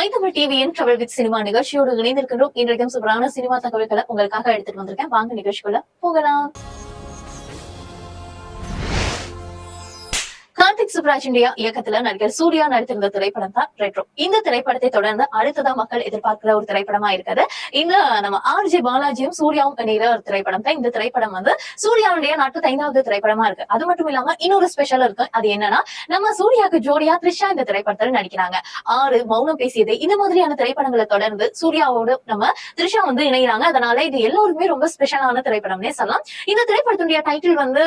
ஐந்தமிழ் டிவியின் travel with cinema நிகழ்ச்சியோடு இணைந்திருக்கின்றோம். இன்றைக்கும் சூப்பரான சினிமா தகவல்களை உங்களுக்காக எடுத்துட்டு வந்திருக்கேன். வாங்க நிகழ்ச்சிக்குள்ள போகலாம். கார்த்திக் சுப்ராஜ் இந்தியா இயக்கத்துல நடிகர் சூர்யா நடித்திருந்த திரைப்படம் தான் ரெட்ரோ இந்த திரைப்படத்தை தொடர்ந்து அடுத்ததா மக்கள் எதிர்பார்க்கிற ஒரு திரைப்படமா இருக்குது. இந்த நம்ம ஆர் ஜே பாலாஜியும் சூர்யாவும் இணைகிற ஒரு திரைப்படம் தான். இந்த திரைப்படம் வந்து சூர்யாவுடைய நாற்பத்தி ஐந்தாவது திரைப்படமா இருக்கு. அது மட்டும் இல்லாம இன்னொரு ஸ்பெஷல் இருக்கு. அது என்னன்னா நம்ம சூர்யாவுக்கு ஜோடியா த்ரிஷா இந்த திரைப்படத்துல நடிக்கிறாங்க. ஆறு மௌனம் பேசியது. இந்த மாதிரியான திரைப்படங்களை தொடர்ந்து சூர்யாவோடு நம்ம த்ரிஷா வந்து இணைகிறாங்க அதனால இது எல்லோருக்குமே ரொம்ப ஸ்பெஷலான திரைப்படம்னே சொல்லலாம். இந்த திரைப்படத்துடைய டைட்டில் வந்து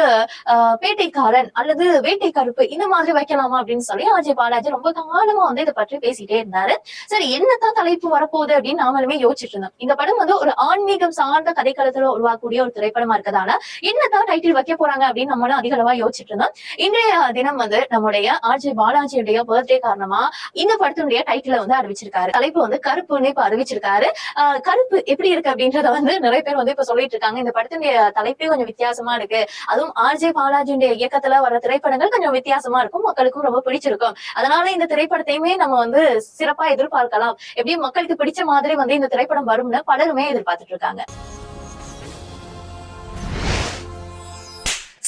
பேட்டைக்காரன் அல்லது வேட்டை கருப்பு இந்த மாதிரி வைக்கலாமா அப்படின்னு சொல்லி அஜய் பாலாஜி ரொம்ப காலமா வந்து இதை பற்றி பேசிட்டே இருந்தாரு. சரி என்னத்தான் தலைப்பு வரப்போகுது அப்படின்னு நாமளுமே யோசிச்சுட்டு இருந்தோம். இந்த படம் வந்து ஒரு ஆன்மீகம் சார்ந்த கதைக்களத்துல உருவாக்கக்கூடிய ஒரு திரைப்படமா இருக்கதால என்னதான் டைட்டில் வைக்க போறாங்க அப்படின்னு நம்மளும் அதிக அளவா யோசிச்சுட்டு இருந்தோம். இன்றைய தினம் வந்து நம்முடைய ஆர்ஜே பாலாஜியுடைய பர்த்டே காரணமா இந்த படத்தினுடைய டைட்டில வந்து அறிவிச்சிருக்காரு. தலைப்பு வந்து கருப்புன்னு இப்ப அறிவிச்சிருக்காரு. ஆஹ் கருப்பு எப்படி இருக்கு அப்படின்றத வந்து நிறைய பேர் வந்து இப்ப சொல்லிட்டு இருக்காங்க. இந்த படத்தினுடைய தலைப்பே கொஞ்சம் வித்தியாசமா இருக்கு. அதுவும் ஆர்ஜே பாலாஜியுடைய இயக்கத்துல வர திரைப்படங்கள் கொஞ்சம் வித்தியாசமா இருக்கும் மக்களுக்கும் ரொம்ப பிடிச்சிருக்கும். அதனால இந்த திரைப்படத்தையுமே நம்ம வந்து சிறப்பா எதிர்பார்க்கலாம். எப்படியும் மக்களுக்கு பிடிச்ச மாதிரி வந்து இந்த திரைப்படம் வரும்னு பலருமே எதிர்பார்த்துட்டு இருக்காங்க.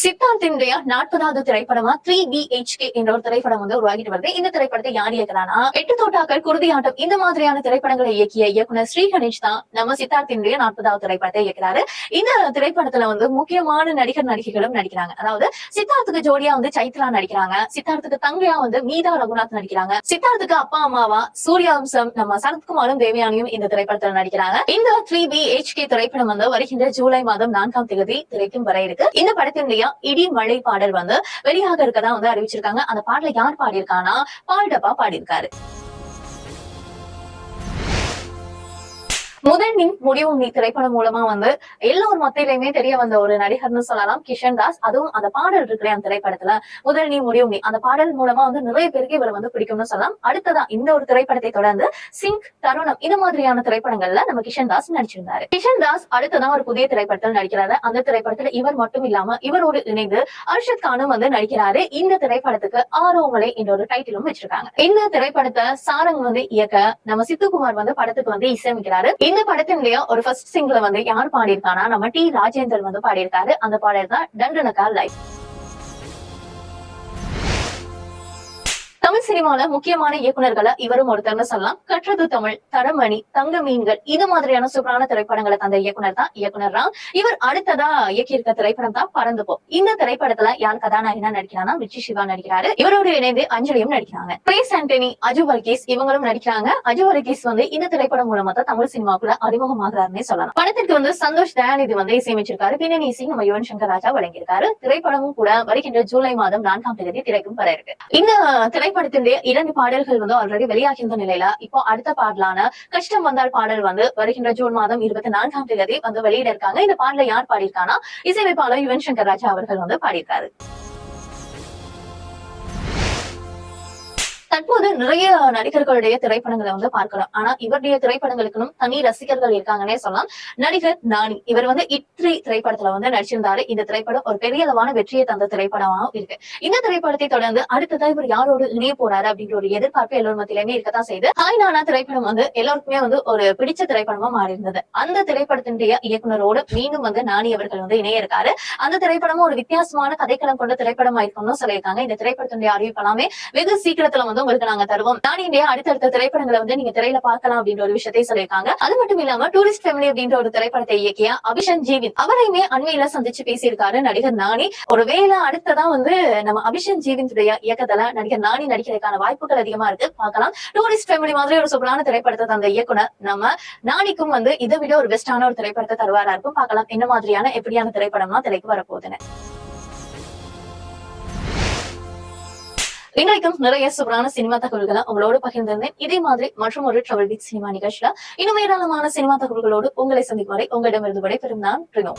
சித்தார்த்தினுடைய நாற்பதாவது திரைப்படமா த்ரீ பி ஹெச் கே என்ற ஒரு திரைப்படம் வந்து உருவாகிட்டு வருது. இந்த திரைப்படத்தை யார் இயக்குறானா எட்டு தோட்டாக்கள் குருதி ஆட்டம் இந்த மாதிரியான திரைப்படங்களை இயக்கிய இயக்குனர் ஸ்ரீ கணேஷ் தான் நம்ம சித்தார்த்தினுடைய நாற்பதாவது திரைப்படத்தை இயக்குறாரு. இந்த திரைப்படத்துல வந்து முக்கியமான நடிகர் நடிகைகளும் நடிக்கிறாங்க. அதாவது சித்தார்த்துக்கு ஜோடியா வந்து சைத்ரா நடிக்கிறாங்க. சித்தார்த்துக்கு தங்கையா வந்து மீதா ரகுநாத் நடிக்கிறாங்க. சித்தார்த்துக்கு அப்பா அம்மாவா சூர்யாவம்சம் நம்ம சரத்குமாரும் தேவயானியும் இந்த திரைப்படத்துல நடிக்கிறாங்க. இந்த த்ரீ பி கே திரைப்படம் வந்து வருகின்ற ஜூலை மாதம் நான்காம் தேதி திரைக்கும் வர இருக்கு. இந்த படத்தினுடைய இடி மழை பாடல் வந்து வெளியாக இருக்கதா வந்து அறிவிச்சிருக்காங்க. அந்த பாடலை யார் பாடியிருக்கானா பால் டப்பா பாடியிருக்காரு. முதல் நீ முடிவு நீ திரைப்படம் மூலமா வந்து எல்லோர் மத்தியிலுமே தெரிய வந்த ஒரு நடிகர்னு சொல்லலாம் கிஷன் தாஸ். அதுவும் அந்த பாடல் இருக்கிற அந்த திரைப்படத்துல முதல் நீ முடிவு நீ அந்த பாடல் மூலமா வந்து நிறைய பேருக்கு இவர் வந்து பிடிக்கும்னு சொல்லலாம். அடுத்ததா இந்த ஒரு திரைப்படத்தை தொடர்ந்து சிங்க் தருணம் இது மாதிரியான திரைப்படங்கள்ல நம்ம கிஷன் தாஸ் நடிச்சிருந்தாரு. கிஷன் தாஸ் அடுத்ததான் ஒரு புதிய திரைப்படத்தில் நடிக்கிறாரு. அந்த திரைப்படத்துல இவர் மட்டும் இல்லாம இவரோடு இணைந்து அர்ஷத் கானும் வந்து நடிக்கிறாரு. இந்த திரைப்படத்துக்கு ஆரோமலை என்ற ஒரு டைட்டிலும் வச்சிருக்காங்க. இந்த திரைப்படத்தை சாரங் வந்து இயக்க நம்ம சித்துக்குமார் வந்து படத்துக்கு வந்து இசையமைக்கிறாரு. இந்த படத்தினுடைய ஒரு ஃபர்ஸ்ட் சிங்கிள் வந்து யார் பாடியிருக்கானா நம்ம டி. ராஜேந்தர் வந்து பாடியிருக்காரு. அந்த பாடல் தான் டண்டனக்கா லைஃப் சினிமால முக்கியமான இயக்குனர்களை இவரும் ஒருத்தர்னு சொல்லலாம். கற்றது தமிழ் தரமணி தங்க மீன்கள் இது மாதிரியான சூப்பரான திரைப்படங்களை தந்த இயக்குனர் தான் இயக்குனர் ராம். இவர் அடுத்ததா இயக்கியிருக்க திரைப்படம் தான் பறந்து போ. இந்த திரைப்படத்துல யார் கதாநாயகனா நடிக்கிறானா விஜய் சிவா நடிக்கிறாரு. இவரோடு இணைந்து அஞ்சலியும் நடிக்கிறாங்க. பிரேஸ் ஆண்டனி அஜு வர்கீஸ் இவங்களும் நடிக்கிறாங்க. அஜு வர்கீஸ் வந்து இந்த திரைப்படம் மூலமா தான் தமிழ் சினிமாக்குள்ள அறிமுகமாகிறாருன்னே சொல்லலாம். படத்திற்கு வந்து சந்தோஷ் தயாநிதி வந்து இசையமைச்சிருக்காரு. பின்னணி இசை நம்ம யுவன் சங்கர் ராஜா வழங்கியிருக்காரு. திரைப்படமும் கூட வருகின்ற ஜூலை மாதம் நான்காம் தேதி திரைக்கும் வர இருக்கு. இந்த திரைப்படத்தினுடைய இரண்டு பாடல்கள் வந்து ஆல்ரெடி வெளியாகின்ற நிலையில. இப்போ அடுத்த பாடலான கஷ்டம் வந்தால் பாடல் வந்து வருகின்ற ஜூன் மாதம் இருபத்தி நான்காம் தேதி வந்து வெளியிட இருக்காங்க. இந்த பாடலை யார் பாடியிருக்கானா? இசையமைப்பாளர் யுவன் சங்கர் ராஜா அவர்கள் வந்து பாடியிருக்காரு. தற்போது நிறைய நடிகர்களுடைய திரைப்படங்களை வந்து பார்க்கலாம் ஆனா இவருடைய திரைப்படங்களுக்கும் தனி ரசிகர்கள் இருக்காங்கன்னே சொல்லலாம். நடிகர் நானி இவர் வந்து இத்ரி திரைப்படத்துல வந்து நடிச்சிருந்தாரு. இந்த திரைப்படம் ஒரு பெரிய அளவான வெற்றியை தந்த திரைப்படமாகவும் இருக்கு. இந்த திரைப்படத்தை தொடர்ந்து அடுத்ததா இவர் யாரோடு இணைய போறாரு அப்படின்ற ஒரு எதிர்பார்ப்பு எல்லோரும் மத்தியிலுமே இருக்கத்தான் செய்து ஹாய் நானா திரைப்படம் வந்து எல்லாருக்குமே வந்து ஒரு பிடிச்ச திரைப்படமா மாறி இருந்தது அந்த திரைப்படத்தினுடைய இயக்குனரோடு மீண்டும் வந்து நானி அவர்கள் வந்து இணைய இருக்காரு. அந்த திரைப்படமும் ஒரு வித்தியாசமான கதைக்களம் கொண்ட திரைப்படமா இருக்கணும்னு சொல்லியிருக்காங்க. இந்த திரைப்படத்தினுடைய அறிவிப்பெல்லாமே வெகு சீக்கிரத்துல வந்து உங்களுக்கு நாங்க தருவோம். நானியுடைய அடுத்தடுத்த திரைப்படங்களை வந்து நீங்க திரையில பார்க்கலாம் அப்படின்ற ஒரு விஷயத்தை சொல்லியிருக்காங்க. அது மட்டும் இல்லாம டூரிஸ்ட் ஃபேமிலி அப்படின்ற ஒரு திரைப்படத்தை இயக்கிய அபிஷன் ஜீவின் அவரையுமே அண்மையில சந்திச்சு பேசியிருக்காரு நடிகர் நானி. ஒருவேளை அடுத்ததான் வந்து நம்ம அபிஷன் ஜீவின் இயக்கத்துல நடிகர் நானி நடிக்கிறதுக்கான வாய்ப்புகள் அதிகமா இருக்கு. பார்க்கலாம். டூரிஸ்ட் ஃபேமிலி மாதிரி ஒரு சூப்பரான திரைப்படத்தை தந்த இயக்குனர் நம்ம நானிக்கும் வந்து இதை விட ஒரு பெஸ்டான ஒரு திரைப்படத்தை தருவாரா இருக்கும். பார்க்கலாம். என்ன மாதிரியான எப்படியான திரைப்படம்லாம் திரைக்கு வரப்போகுதுன்னு. இன்றைக்கும் நிறைய சூப்பரான சினிமா தகவல்களை உங்களோடு பகிர்ந்திருந்தேன். இதே மாதிரி மற்றும் ஒரு ட்ரவல் பீட் சினிமா நிகழ்ச்சியில இன்னும் ஏராளமான சினிமா தகவல்களோடு உங்களை சந்திக்கும் வரை உங்களிடமிருந்து விடைபெறும் நான் ரினோ.